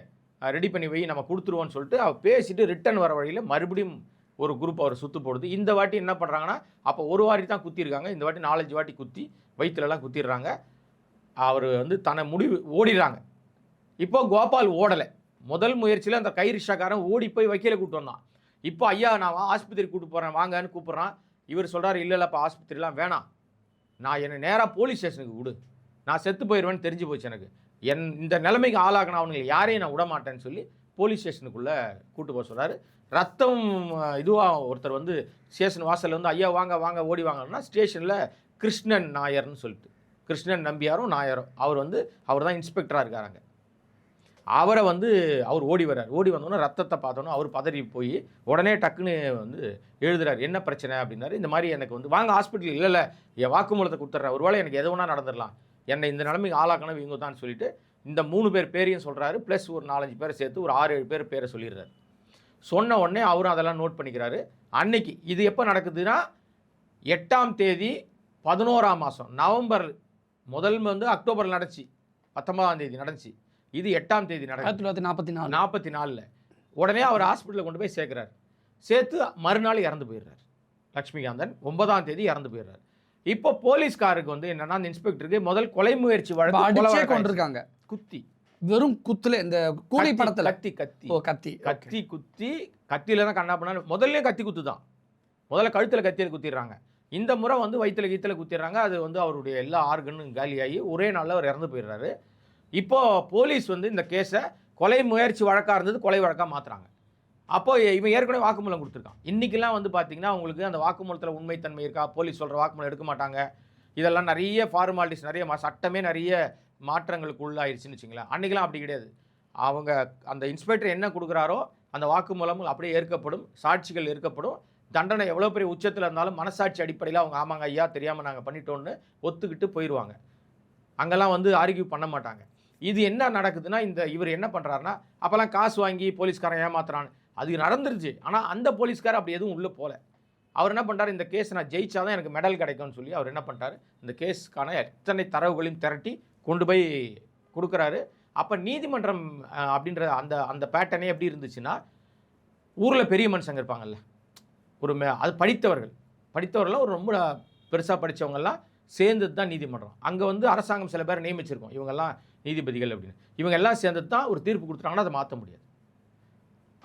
ரெடி பண்ணி வை நம்ம கொடுத்துருவோன்னு சொல்லிட்டு அவர் பேசிட்டு ரிட்டர்ன் வர வழியில் மறுபடியும் ஒரு குரூப் அவர் சுத்து போடுது. இந்த வாட்டி என்ன பண்ணுறாங்கன்னா அப்போ ஒரு வாட்டி தான் குத்திருக்காங்க. இந்த வாட்டி நாலஞ்சு வாட்டி குத்தி வயிற்றுலலாம் குத்திடுறாங்க. அவர் வந்து தன்னை முடிவு ஓடிடுறாங்க. இப்போ கோபால் ஓடலை. முதல் முயற்சியில் அந்த கைரிஷாக்காரன் ஓடி போய் வைக்கல கூப்பிட்டு வந்தான். இப்போ ஐயா நான் ஆஸ்பத்திரி கூப்பிட்டு போகிறேன் வாங்கன்னு கூப்பிட்றான். இவர் சொல்கிறார் இல்லை இல்லைப்பா ஆஸ்பத்திரிலாம் வேணாம். நான் என்னை நேராக போலீஸ் ஸ்டேஷனுக்கு விடு. நான் செத்து போயிடுவேன்னு தெரிஞ்சு போச்சு எனக்கு. என் இந்த நிலைமைக்கு ஆளாகின அவனுங்களை யாரையும் நான் விட மாட்டேன்னு சொல்லி போலீஸ் ஸ்டேஷனுக்குள்ளே கூட்டு போக சொல்கிறாரு ரத்தம் இதுவாக ஒருத்தர் வந்து ஸ்டேஷன் வாசல்ல வந்து ஐயா வாங்க வாங்க ஓடி வாங்கன்னா ஸ்டேஷனில் கிருஷ்ணன் நாயர்னு சொல்லிட்டு கிருஷ்ணன் நம்பியாரும் நாயரும். அவர் வந்து அவர் தான் இன்ஸ்பெக்டராக இருக்காராங்க அவரை வந்து அவர் ஓடி வர்றார். ஓடி வந்தோன்னே ரத்தத்தை பார்த்தோன்னே அவர் பதறி போய் உடனே டக்குன்னு வந்து எழுதுறாரு என்ன பிரச்சனை? அப்படின்னாரு. இந்த மாதிரி எனக்கு வந்து வாங்க ஹாஸ்பிட்டல் இல்லை இல்லை என் வாக்குமூலத்தை கொடுத்துட்றேன். ஒருவேளை எனக்கு எது வேணால் நடந்துடலாம். என்னை இந்த நிலைமைக்கு ஆளாக்கணும் இவங்க தான் சொல்லிட்டு இந்த மூணு பேர் பேரையும் சொல்கிறாரு ப்ளஸ் ஒரு நாலஞ்சு பேரை சேர்த்து ஒரு ஆறு ஏழு பேர் பேரை சொல்லிடுறாரு. சொன்ன உடனே அவரும் அதெல்லாம் நோட் பண்ணிக்கிறாரு. அன்னைக்கு இது எப்போ நடக்குதுன்னா எட்டாம் தேதி பதினோராம் மாதம் நவம்பர் முதல் வந்து அக்டோபர் நடந்துச்சு. பத்தொன்பதாம் தேதி நடந்துச்சு. இது எட்டாம் தேதி நடக்குது. ஆயிரத்தி தொள்ளாயிரத்தி நாற்பத்தி நாலு. நாற்பத்தி நாலில். உடனே அவர் ஹாஸ்பிட்டலில் கொண்டு போய் சேர்க்குறாரு. சேர்த்து மறுநாள் இறந்து போயிடுறாரு. லக்ஷ்மிகாந்தன் ஒன்பதாம் தேதி இறந்து போயிடுறாரு. இப்போ போலீஸ்காருக்கு வந்து என்னன்னா அந்த இன்ஸ்பெக்டருக்கு முதல் கொலை முயற்சி வழக்கு ஆயிடுச்சு. கொண்டிருக்காங்க. குத்தி. வெறும் குத்துல இந்த கூலி படத்துல. கத்தி கத்தி. ஓ கத்தி. கத்தி குத்தி கத்தியில தான் கண்ணா பண்ணா முதல்ல கத்தி குத்து தான் முதல்ல கழுத்தில் கத்தியில் குத்திடுறாங்க. இந்த முறை வந்து வயிற்றுல கீத்துல குத்திடுறாங்க. அது வந்து அவருடைய எல்லா ஆர்கனும் காலியாகி ஒரே நாளில் அவர் இறந்து போயிடுறாரு. இப்போ போலீஸ் வந்து இந்த கேஸை கொலை முயற்சி வழக்காக இருந்தது கொலை வழக்காக மாற்றுறாங்க அப்போ இவன் ஏற்கனவே வாக்குமூலம் கொடுத்துருக்கான். இன்றைக்கெல்லாம் வந்து பார்த்திங்கன்னா உங்களுக்கு அந்த வாக்குமூலத்தில் உண்மைத்தன்மை இருக்கா? போலீஸ் சொல்கிற வாக்குமூலம் எடுக்க மாட்டாங்க. இதெல்லாம் நிறைய ஃபார்மாலிட்டிஸ் நிறைய சட்டமே நிறைய மாற்றங்களுக்கு உள்ளாயிருச்சுன்னு வச்சுங்களேன் அன்றைக்கெலாம் அப்படி கிடையாது. அவங்க அந்த இன்ஸ்பெக்டர் என்ன கொடுக்குறாரோ அந்த வாக்குமூலங்கள் அப்படியே ஏற்கப்படும் சாட்சிகள் ஏற்கப்படும். தண்டனை எவ்வளோ பெரிய உச்சத்தில் இருந்தாலும் மனசாட்சி அடிப்படையில் அவங்க ஆமாங்க ஐயா தெரியாமல் நாங்கள் பண்ணிட்டோன்னு ஒத்துக்கிட்டு போயிடுவாங்க அங்கெல்லாம் வந்து ஆர்கியூ பண்ண மாட்டாங்க. இது என்ன நடக்குதுன்னா இந்த இவர் என்ன பண்ணுறாருன்னா அப்போல்லாம் காசு வாங்கி போலீஸ்காரன் ஏமாத்துறான்னு. அது நடந்துருச்சு. ஆனால் அந்த போலீஸ்காரர் அப்படி எதுவும் உள்ளே போகல. அவர் என்ன பண்ணுறாரு இந்த கேஸ் நான் ஜெயிச்சாதான் எனக்கு மெடல் கிடைக்கும்னு சொல்லி அவர் என்ன பண்ணுறாரு இந்த கேஸ்க்கான எத்தனை தரவுகளையும் திரட்டி கொண்டு போய் கொடுக்குறாரு. அப்போ நீதிமன்றம் அப்படின்ற அந்த அந்த பேட்டர்னே எப்படி இருந்துச்சுன்னா ஊரில் பெரிய மனுஷங்க இருப்பாங்கல்ல. ஒரு மே அது படித்தவர்கள். படித்தவர்கள்லாம் ஒரு ரொம்ப பெருசாக படித்தவங்கெல்லாம் சேர்ந்தது தான் நீதிமன்றம். அங்கே வந்து அரசாங்கம் சில பேரை நியமிச்சிருக்கோம். இவங்கெல்லாம் நீதிபதிகள் அப்படின்னு. இவங்க எல்லாம் சேர்ந்தது தான் ஒரு தீர்ப்பு கொடுத்துட்டாங்கன்னா அதை மாற்ற முடியாது.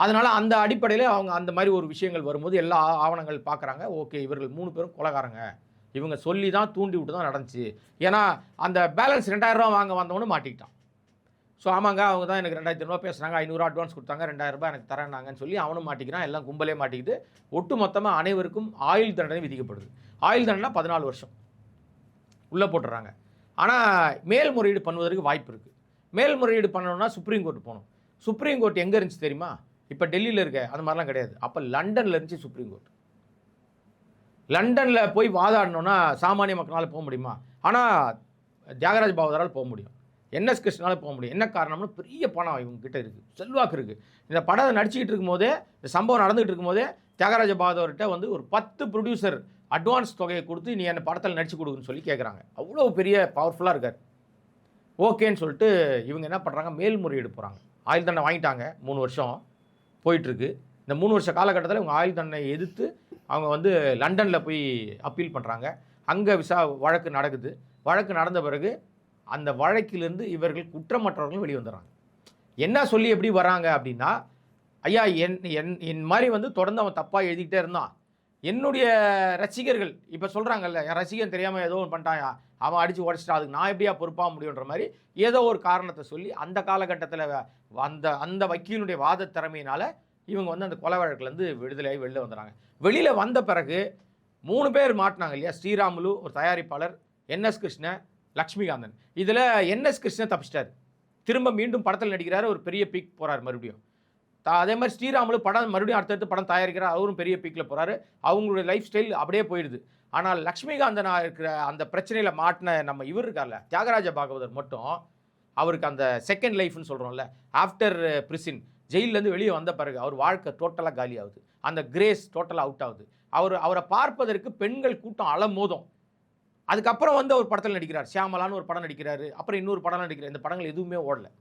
அதனால் அந்த அடிப்படையில் அவங்க அந்த மாதிரி ஒரு விஷயங்கள் வரும்போது எல்லா ஆவணங்கள் பார்க்குறாங்க. ஓகே இவர்கள் மூணு பேரும் கொலகாரங்க. இவங்க சொல்லி தான் தூண்டி விட்டு தான் நடந்துச்சு. ஏன்னா அந்த பேலன்ஸ் ரெண்டாயிரரூபா வாங்க வந்தவனு மாட்டிக்கிட்டான். ஸோ ஆமாங்க அவங்க தான் எனக்கு ரெண்டாயிரத்தி ரூபா பேசுனாங்க ஐநூறுரூவா அட்வான்ஸ் கொடுத்தாங்க. ரெண்டாயிரரூபா ரூபாய் எனக்கு தரேனாங்கன்னு சொல்லி அவனும் மாட்டிக்கிறான். எல்லாம் கும்பலே மாட்டிக்கிது. ஒட்டு மொத்தமாக அனைவருக்கும் ஆயுள் தண்டனை விதிக்கப்படுது. ஆயுள் தண்டனை பதினாலு வருஷம். உள்ளே போட்டுறாங்க ஆனால் மேல்முறையீடு பண்ணுவதற்கு வாய்ப்பு இருக்குது மேல்முறையீடு பண்ணணும்னா சுப்ரீம் கோர்ட் போகணும். சுப்ரீம் கோர்ட் எங்கே இருந்துச்சு தெரியுமா? இப்போ டெல்லியில் இருக்க அந்த மாதிரிலாம் கிடையாது. அப்போ லண்டனில் இருந்துச்சு சுப்ரீம் கோர்ட் லண்டனில் போய் வாதாடணும்னா சாமானிய மக்களால் போக முடியுமா? ஆனால் தியாகராஜ் பாவதரால் போக முடியும். என்எஸ் கிருஷ்ணனால் போக முடியும். என்ன காரணம்னு பெரிய பணம் இவங்ககிட்ட இருக்குது செல்வாக்கு இருக்குது இந்த படத்தை நடிச்சுக்கிட்டு இருக்கும்போதே இந்த சம்பவம் நடந்துகிட்டு இருக்கும்போதே தியாகராஜ பாகவதர்கிட்ட வந்து ஒரு பத்து ப்ரொடியூசர் அட்வான்ஸ் தொகையை கொடுத்து நீ என்ன படத்தில் நடிச்சு கொடுக்குன்னு சொல்லி கேட்குறாங்க அவ்வளோ பெரிய பவர்ஃபுல்லாக இருக்கார். ஓகேன்னு சொல்லிட்டு இவங்க என்ன பண்ணுறாங்க மேல்முறையீடு போகிறாங்க ஆயுள் தண்டனை வாங்கிட்டாங்க. மூணு வருஷம் போயிட்டுருக்கு. இந்த மூணு வருஷ காலகட்டத்தில் இவங்க ஆயுள் தண்டனை எதிர்த்து அவங்க வந்து லண்டனில் போய் அப்பீல் பண்ணுறாங்க அங்கே விசா வழக்கு நடக்குது. வழக்கு நடந்த பிறகு அந்த வழக்கிலிருந்து இவர்கள் குற்றமற்றவர்களும் வெளியே வந்துடுறாங்க. என்ன சொல்லி எப்படி வராங்க அப்படின்னா ஐயா என் என் என் மாதிரி வந்து தொடர்ந்து அவன் தப்பாக எழுதிக்கிட்டே இருந்தான். என்னுடைய ரசிகர்கள் இப்போ சொல்கிறாங்கல்ல என் ரசிகன் தெரியாமல் ஏதோ ஒன்று பண்ணிட்டான் அவன் அடித்து உடச்சிட்டா அதுக்கு நான் எப்படியா பொறுப்பாக முடியுன்ற மாதிரி ஏதோ ஒரு காரணத்தை சொல்லி அந்த காலகட்டத்தில் அந்த அந்த வக்கீலுடைய வாத திறமையினால் இவங்க வந்து அந்த கொலை வழக்குலேருந்து விடுதலையாகி வெளில வந்துடுறாங்க வெளியில் வந்த பிறகு மூணு பேர் மாட்டினாங்க இல்லையா? ஸ்ரீராமுலு ஒரு தயாரிப்பாளர் என்எஸ் கிருஷ்ணன் லக்ஷ்மிகாந்தன். இதில் என்எஸ் கிருஷ்ணன் தப்பிச்சிட்டார். திரும்ப மீண்டும் படத்தில் நடிக்கிறார் ஒரு பெரிய பீக் போகிறார் மறுபடியும். அதே மாதிரி ஸ்ரீராமுலு படம் மறுபடியும் அடுத்தடுத்து படம் தயாரிக்கிறார். அவரும் பெரிய பீக்கில் போகிறாரு அவங்களுடைய லைஃப் ஸ்டைல் அப்படியே போயிடுது. ஆனால் லக்ஷ்மிகாந்தனா இருக்கிற அந்த பிரச்சனையில் மாட்டின நம்ம இவர் இருக்கார்ல தியாகராஜ பாகவதர் மட்டும் அவருக்கு அந்த செகண்ட் லைஃப்னு சொல்கிறோம்ல ஆஃப்டர் பிரிசின் ஜெயிலேருந்து வெளியே வந்த பிறகு அவர் வாழ்க்கை டோட்டலாக காலி ஆகுது. அந்த கிரேஸ் டோட்டலாக அவுட் ஆகுது. அவர் அவரை பார்ப்பதற்கு பெண்கள் கூட்டம் அலமோதும். அதுக்கப்புறம் வந்து ஒரு படத்தில் நடிக்கிறார். சியாமலான்னு ஒரு படம் நடிக்கிறாரு. அப்புறம் இன்னொரு படம் நடிக்கிறார். இந்த படங்கள் எதுவுமே ஓடலை.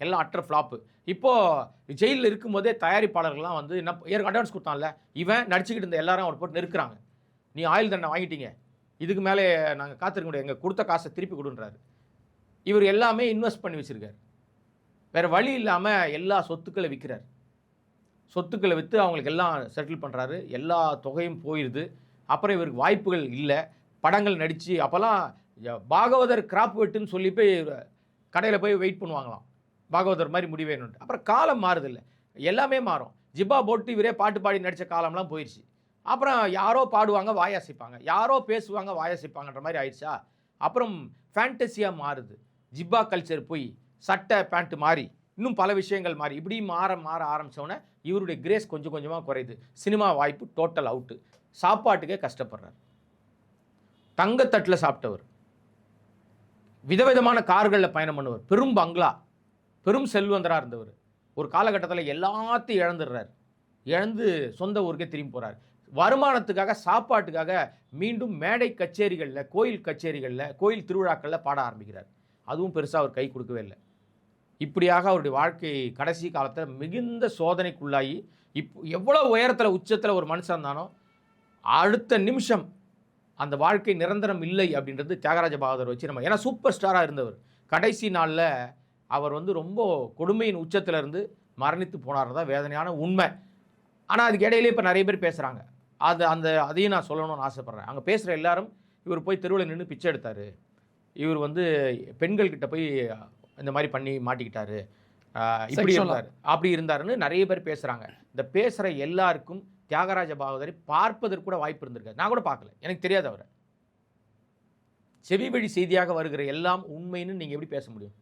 எல்லாம் அட்டர் ஃப்ளாப்பு இப்போது ஜெயிலில் இருக்கும்போதே தயாரிப்பாளர்கள்லாம் வந்து என்ன ஏற்க அட்வான்ஸ் கொடுத்தான்ல இவன் நடிச்சுக்கிட்டு இருந்த எல்லாரும் அவர் போட்டு நெருக்குறாங்க. நீ ஆயில் தண்டனை வாங்கிட்டீங்க. இதுக்கு மேலே நாங்கள் காத்திருக்க முடியாது. எங்கள் கொடுத்த காசை திருப்பி கொடுன்றாரு. இவர் எல்லாமே இன்வெஸ்ட் பண்ணி வச்சுருக்காரு. வேறு வழி இல்லாமல் எல்லா சொத்துக்களை விற்கிறார் சொத்துக்களை விற்று அவங்களுக்கு எல்லாம் செட்டில் பண்ணுறாரு எல்லா தொகையும் போயிடுது அப்புறம் இவருக்கு வாய்ப்புகள் இல்லை. படங்கள் நடித்து அப்போல்லாம் பாகவதர் கிராப் வெட்டுன்னு சொல்லி போய் கடையில் போய் வெயிட் பண்ணுவாங்களாம். பாகவதர் மாதிரி முடிவேணுன்ட்டு அப்புறம் காலம் மாறுதில்லை. எல்லாமே மாறும். ஜிப்பா போட்டு இவரே பாட்டு பாடி நடித்த காலம்லாம் போயிடுச்சு அப்புறம் யாரோ பாடுவாங்க வாயாசிப்பாங்க. யாரோ பேசுவாங்க வாயாசிப்பாங்கன்ற மாதிரி ஆயிடுச்சா? அப்புறம் ஃபேண்டசியாக மாறுது. ஜிப்பா கல்ச்சர் போய் சட்டை பேண்ட்டு மாறி இன்னும் பல விஷயங்கள் மாறி. இப்படி மாற மாற ஆரம்பித்தோன்னே இவருடைய கிரேஸ் கொஞ்சம் கொஞ்சமாக குறையுது. சினிமா வாய்ப்பு டோட்டல் அவுட்டு சாப்பாட்டுக்கே கஷ்டப்படுறார். தங்கத்தட்டில் சாப்பிட்டவர். விதவிதமான கார்களில் பயணம் பண்ணுவார். பெரும் பங்களா. பெரும் செல்வந்தராக இருந்தவர். ஒரு காலகட்டத்தில் எல்லாத்தையும் இழந்துடுறார். இழந்து சொந்த ஊருக்கே திரும்பி போகிறார் வருமானத்துக்காக சாப்பாட்டுக்காக மீண்டும் மேடை கச்சேரிகளில் கோயில் கச்சேரிகளில் கோயில் திருவிழாக்களில் பாட ஆரம்பிக்கிறார். அதுவும் பெருசாக அவர் கை கொடுக்கவே இல்லை. இப்படியாக அவருடைய வாழ்க்கை கடைசி காலத்தில் மிகுந்த சோதனைக்குள்ளாகி இப் எவ்வளோ உயரத்தில் உச்சத்தில் ஒரு மனுஷன் இருந்தானோ அடுத்த நிமிஷம் அந்த வாழ்க்கை நிரந்தரம் இல்லை அப்படின்றது தியாகராஜ பகதூர் வச்சு நம்ம ஏன்னா சூப்பர் ஸ்டாராக இருந்தவர். கடைசி நாளில் அவர் வந்து ரொம்ப கொடுமையின் உச்சத்துல இருந்து மரணித்து போனார் தான் வேதனையான உண்மை. ஆனால் அதுக்கு இடையிலே இப்போ நிறைய பேர் பேசுகிறாங்க அது அந்த அதையும் நான் சொல்லணும்னு ஆசைப்பட்றேன். அங்கே பேசுகிற எல்லாரும் இவர் போய் தெருவில் நின்று பிச்சை எடுத்தார். இவர் வந்து பெண்கள் கிட்ட போய் இந்த மாதிரி பண்ணி மாட்டிக்கிட்டாரு. இப்படி. இருந்தார். அப்படி இருந்தாருன்னு நிறைய பேர் பேசுகிறாங்க இந்த பேசுகிற எல்லாருக்கும் தியாகராஜ பாகவதரை பார்ப்பதற்கு கூட வாய்ப்பு இருந்திருக்காது. நான் கூட பார்க்கல. எனக்கு தெரியாது அவரை. செவி வழி செய்தியாக வருகிற எல்லாம் உண்மைன்னு நீங்கள் எப்படி பேச முடியும்?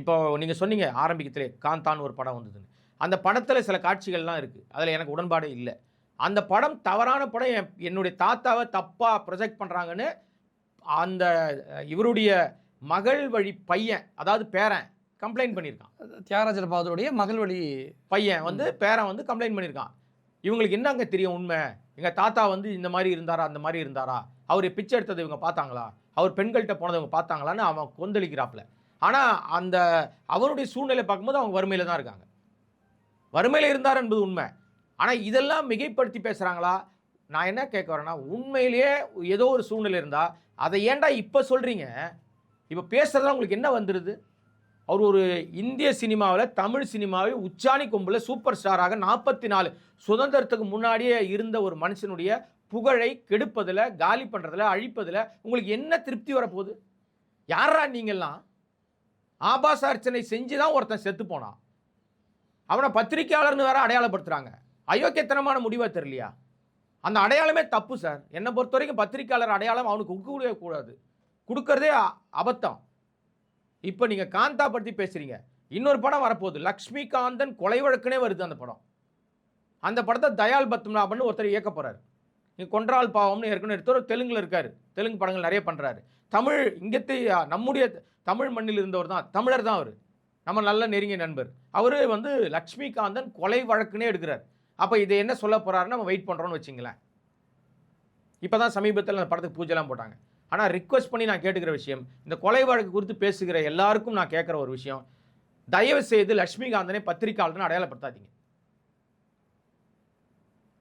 இப்போ நீங்கள் சொன்னீங்க ஆரம்பிக்கத்திலே காந்தான்னு ஒரு படம் வந்ததுன்னு. அந்த படத்தில் சில காட்சிகள்லாம் இருக்குது அதில் எனக்கு உடன்பாடே இல்லை. அந்த படம் தவறான படம் என் என்னுடைய தாத்தாவை தப்பாக ப்ரொஜெக்ட் பண்ணுறாங்கன்னு அந்த இவருடைய மகள் வழி பையன் அதாவது பேரன் கம்ப்ளைண்ட் பண்ணியிருக்கான் தியாகராஜர் பாதருடைய மகள் வழி பையன் வந்து பேரன் வந்து கம்ப்ளைண்ட் பண்ணியிருக்கான் இவங்களுக்கு என்னங்க தெரியும் உண்மை? எங்கள் தாத்தா வந்து இந்த மாதிரி இருந்தாரா அந்த மாதிரி இருந்தாரா? அவர் பிச்சை எடுத்ததை இவங்க பார்த்தாங்களா? அவர் பெண்கள்கிட்ட போனதை இவங்க பார்த்தாங்களான்னு அவன் கொந்தளிக்கிறாப்புல. ஆனால் அந்த அவருடைய சூழ்நிலை பார்க்கும்போது அவங்க வறுமையில் தான் இருக்காங்க. வறுமையில் இருந்தார் என்பது உண்மை. ஆனால் இதெல்லாம் மிகைப்படுத்தி பேசுகிறாங்களா நான் என்ன கேட்க வரேன்னா உண்மையிலேயே ஏதோ ஒரு சூழ்நிலை இருந்தால் அதை ஏன்டா இப்போ சொல்கிறீங்க இப்போ பேசுகிறதுலாம் உங்களுக்கு என்ன வந்துடுது அவர் ஒரு இந்திய சினிமாவில் தமிழ் சினிமாவில் உச்சாணி கொம்பில் சூப்பர் ஸ்டாராக நாற்பத்தி நாலு சுதந்திரத்துக்கு முன்னாடியே இருந்த ஒரு மனுஷனுடைய புகழை கெடுப்பதில் காலி பண்ணுறதில் அழிப்பதில் உங்களுக்கு என்ன திருப்தி வரப்போகுது? யாரா நீங்கள்லாம்? ஆபாச அர்ச்சனை செஞ்சு தான் ஒருத்தன் செத்து போனான். அவனை பத்திரிக்கையாளர்னு வேற அடையாளப்படுத்துகிறாங்க அயோக்கியத்தனமான முடிவாக தெரியலையா? அந்த அடையாளமே தப்பு சார். என்னை பொறுத்த வரைக்கும் பத்திரிக்கையாளர் அடையாளம் அவனுக்கு கொடுக்கவே கூடாது. கொடுக்கறதே அபத்தம். இப்போ நீங்கள் காந்தா பற்றி பேசுகிறீங்க இன்னொரு படம் வரப்போகுது. லக்ஷ்மிகாந்தன் கொலை வழக்குனே வருது அந்த படம். அந்த படத்தை தயால் பத்மநாபன் ஒருத்தர் இயக்க போகிறார் நீ கொன்றால் பாவம்னு ஏற்கனவே எடுத்தவர் தெலுங்கில் இருக்கார். தெலுங்கு படங்கள் நிறைய பண்ணுறாரு தமிழ் இங்கத்தை நம்முடைய தமிழ் மண்ணில் இருந்தவர் தான் தமிழர் தான் அவர். நம்ம நல்ல நெருங்கிய நண்பர். அவர் வந்து லக்ஷ்மிகாந்தன் கொலை வழக்குனே எடுக்கிறார். அப்போ இதை என்ன சொல்ல போகிறாருன்னு நம்ம வெயிட் பண்ணுறோன்னு வச்சுங்களேன். இப்போ தான் சமீபத்தில் அந்த படத்துக்கு பூஜைலாம் போட்டாங்க. ஆனால் ரிக்வெஸ்ட் பண்ணி நான் கேட்டுக்கிற விஷயம் இந்த கொலை வழக்கு குறித்து பேசுகிற எல்லாருக்கும் நான் கேட்குற ஒரு விஷயம் தயவு செய்து லக்ஷ்மிகாந்தனை பத்திரிகையாளர்னு அடையாளப்படுத்தாதீங்க.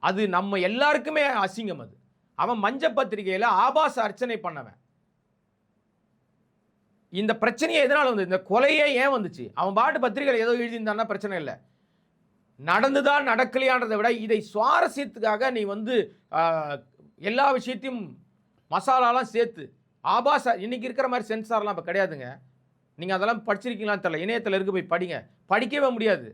அது நம்ம எல்லாருக்குமே அசிங்கம் அது. அவன் மஞ்ச பத்திரிகையில் ஆபாச அர்ச்சனை பண்ணவன். இந்த பிரச்சனையை எதனால் வந்து இந்த கொலையே ஏன் வந்துச்சு? அவன் பாட்டு பத்திரிகையில் ஏதோ எழுதியிருந்தான்னா பிரச்சனை இல்லை. நடந்துதான் நடக்கலையான்றதை விட இதை சுவாரஸ்யத்துக்காக நீ வந்து எல்லா விஷயத்தையும் மசாலாலாம் சேர்த்து ஆபாச இன்னைக்கு இருக்கிற மாதிரி சென்சார்லாம் இப்போ கிடையாதுங்க. நீங்கள் அதெல்லாம் படிச்சிருக்கீங்களான்னு தெரியல. இணையத்தில் இருக்கு போய் படிங்க. படிக்கவே முடியாது.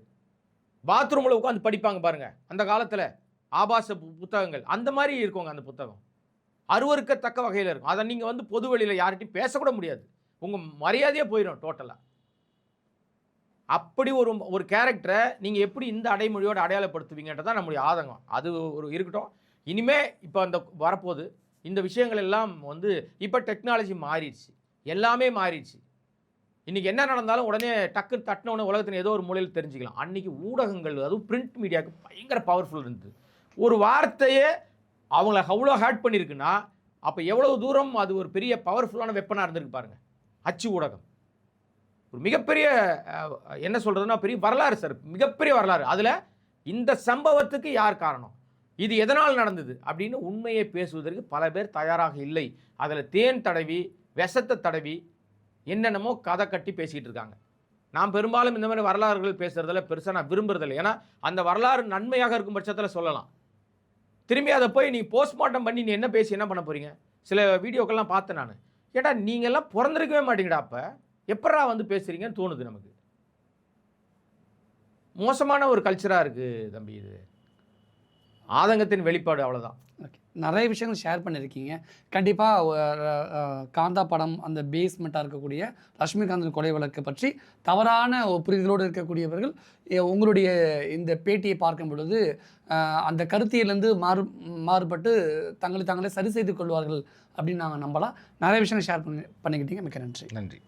பாத்ரூமில் உட்காந்து படிப்பாங்க பாருங்கள் அந்த காலத்தில் ஆபாச பு- புத்தகங்கள். அந்த மாதிரி இருக்குங்க அந்த புத்தகம். அருவறுக்கத்தக்க வகையில் இருக்கும். அதை நீங்கள் வந்து பொது வெளியில் யார்கிட்டையும் பேசக்கூட முடியாது. உங்கள் மரியாதையே போயிடும் டோட்டலாக அப்படி ஒரு ஒரு கேரக்டரை நீங்கள் எப்படி இந்த அடைமொழியோடு அடையாளப்படுத்துவீங்கன்றது தான் நம்முடைய ஆதங்கம். அது ஒரு இருக்கட்டும். இனிமே இப்போ அந்த வரப்போகுது. இந்த விஷயங்கள் எல்லாம் வந்து இப்போ டெக்னாலஜி மாறிடுச்சு. எல்லாமே மாறிடுச்சு. இன்றைக்கி என்ன நடந்தாலும் உடனே டக்கு தட்டினவுடனே உலகத்தின் ஏதோ ஒரு மூலையில் தெரிஞ்சுக்கலாம். அன்றைக்கி ஊடகங்கள் அதுவும் பிரிண்ட் மீடியாவுக்கு பயங்கர பவர்ஃபுல் இருந்தது. ஒரு வார்த்தையே அவங்கள அவ்வளோ ஹேட் பண்ணியிருக்குன்னா அப்போ எவ்வளவு தூரம் அது ஒரு பெரிய பவர்ஃபுல்லான வெப்பனாக இருந்திருக்கு பாருங்கள் அச்சு ஊடகம். ஒரு மிகப்பெரிய என்ன சொல்கிறதுனா பெரிய வரலாறு சார் மிகப்பெரிய வரலாறு. அதில் இந்த சம்பவத்துக்கு யார் காரணம்? இது எதனால் நடந்தது? அப்படின்னு உண்மையை பேசுவதற்கு பல பேர் தயாராக இல்லை. அதில் தேன் தடவி விஷத்தை தடவி என்னென்னமோ கதை கட்டி பேசிகிட்டு இருக்காங்க. நான் பெரும்பாலும் இந்த மாதிரி வரலாறுகள் பேசுகிறதில் பெருசாக நான் விரும்புறதில்லை. ஏன்னா அந்த வரலாறு நன்மையாக இருக்கும் பட்சத்தில் சொல்லலாம். திரும்பி அதை போய் நீ போஸ்ட்மார்ட்டம் பண்ணி நீ என்ன பேசி என்ன பண்ண போகிறீங்க சில வீடியோக்கெல்லாம் பார்த்தேன் நான். ஏடா நீங்கள்லாம் பிறந்திருக்கவே மாட்டீங்கடா அப்போ. எப்படா வந்து பேசுகிறீங்கன்னு தோணுது நமக்கு. மோசமான ஒரு கல்ச்சராக இருக்குது தம்பி இது. ஆதங்கத்தின் வெளிப்பாடு அவ்வளோதான் ஓகே நிறைய விஷயங்கள் ஷேர் பண்ணியிருக்கீங்க. கண்டிப்பாக காந்தா படம் அந்த பேஸ்மெண்ட்டாக இருக்கக்கூடிய லட்சுமிகாந்தன் கொலை வழக்கு பற்றி தவறான ஒரு புரிதலோடு இருக்கக்கூடியவர்கள் உங்களுடைய இந்த பேட்டியை பார்க்கும் பொழுது அந்த கருத்தியிலேருந்து மாறு மாறுபட்டு தங்களை தாங்களே சரி செய்து கொள்வார்கள் அப்படின்னு நாங்கள் நம்பலாம். நிறைய விஷயங்கள் ஷேர் பண்ணி பண்ணிக்கிட்டீங்க. மிக்க நன்றி. நன்றி.